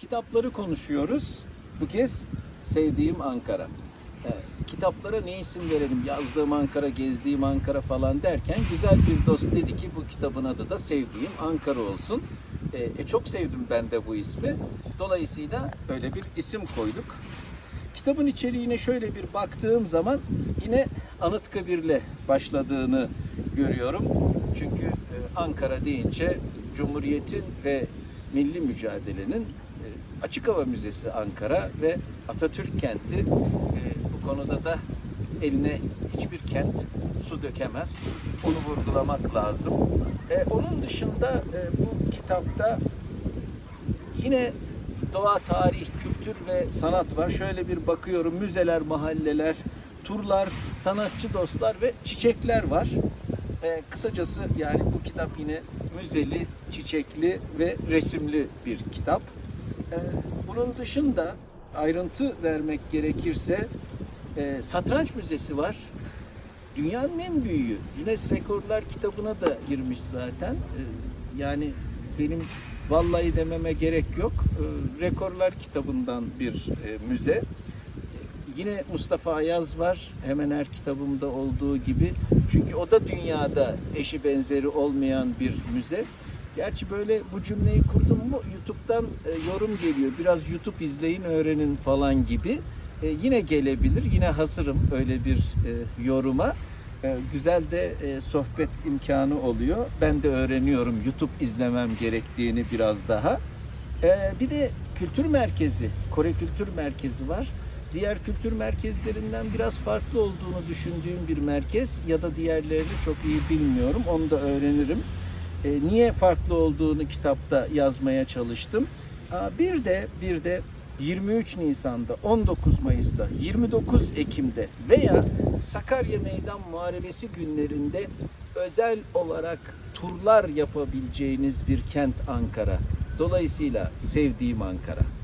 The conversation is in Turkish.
Kitapları konuşuyoruz. Bu kez sevdiğim Ankara. Ee, kitaplara ne isim verelim? Yazdığım Ankara, gezdiğim Ankara falan derken güzel bir dost dedi ki bu kitabın adı da sevdiğim Ankara olsun. Ee, e, çok sevdim ben de bu ismi. Dolayısıyla böyle bir isim koyduk. Kitabın içeriğine şöyle bir baktığım zaman yine Anıtkabir'le başladığını görüyorum. Çünkü e, Ankara deyince Cumhuriyet'in ve milli mücadelenin e, Açık Hava Müzesi Ankara ve Atatürk kenti e, bu konuda da eline hiçbir kent su dökemez. Onu vurgulamak lazım. E, onun dışında bu kitapta Yine doğa, tarih, kültür ve sanat var. Şöyle bir bakıyorum müzeler, mahalleler, turlar, sanatçı dostlar ve çiçekler var. Ee, kısacası yani bu kitap yine müzeli, çiçekli ve resimli bir kitap. Ee, bunun dışında ayrıntı vermek gerekirse e, satranç müzesi var. Dünyanın en büyüğü. Guinness Rekorlar kitabına da girmiş zaten. Ee, Yani benim vallahi dememe gerek yok. Ee, Rekorlar kitabından bir e, müze. Yine Mustafa Ayaz var. Hemen her kitabımda olduğu gibi. Çünkü o da dünyada eşi benzeri olmayan bir müze. Gerçi böyle bu cümleyi kurdum mu YouTube'dan e, yorum geliyor. Biraz YouTube izleyin, öğrenin falan gibi. E, yine gelebilir. Yine hazırım öyle bir e, yoruma. E, güzel de e, sohbet imkanı oluyor. Ben de öğreniyorum YouTube izlemem gerektiğini biraz daha. E, bir de kültür merkezi, Kore Kültür Merkezi var. Diğer kültür merkezlerinden biraz farklı olduğunu düşündüğüm bir merkez ya da diğerlerini çok iyi bilmiyorum. Onu da öğrenirim. E, niye farklı olduğunu kitapta yazmaya çalıştım. Aa, bir de bir de 23 Nisan'da, 19 Mayıs'ta, 29 Ekim'de veya Sakarya Meydan Muharebesi günlerinde özel olarak turlar yapabileceğiniz bir kent Ankara. Dolayısıyla sevdiğim Ankara.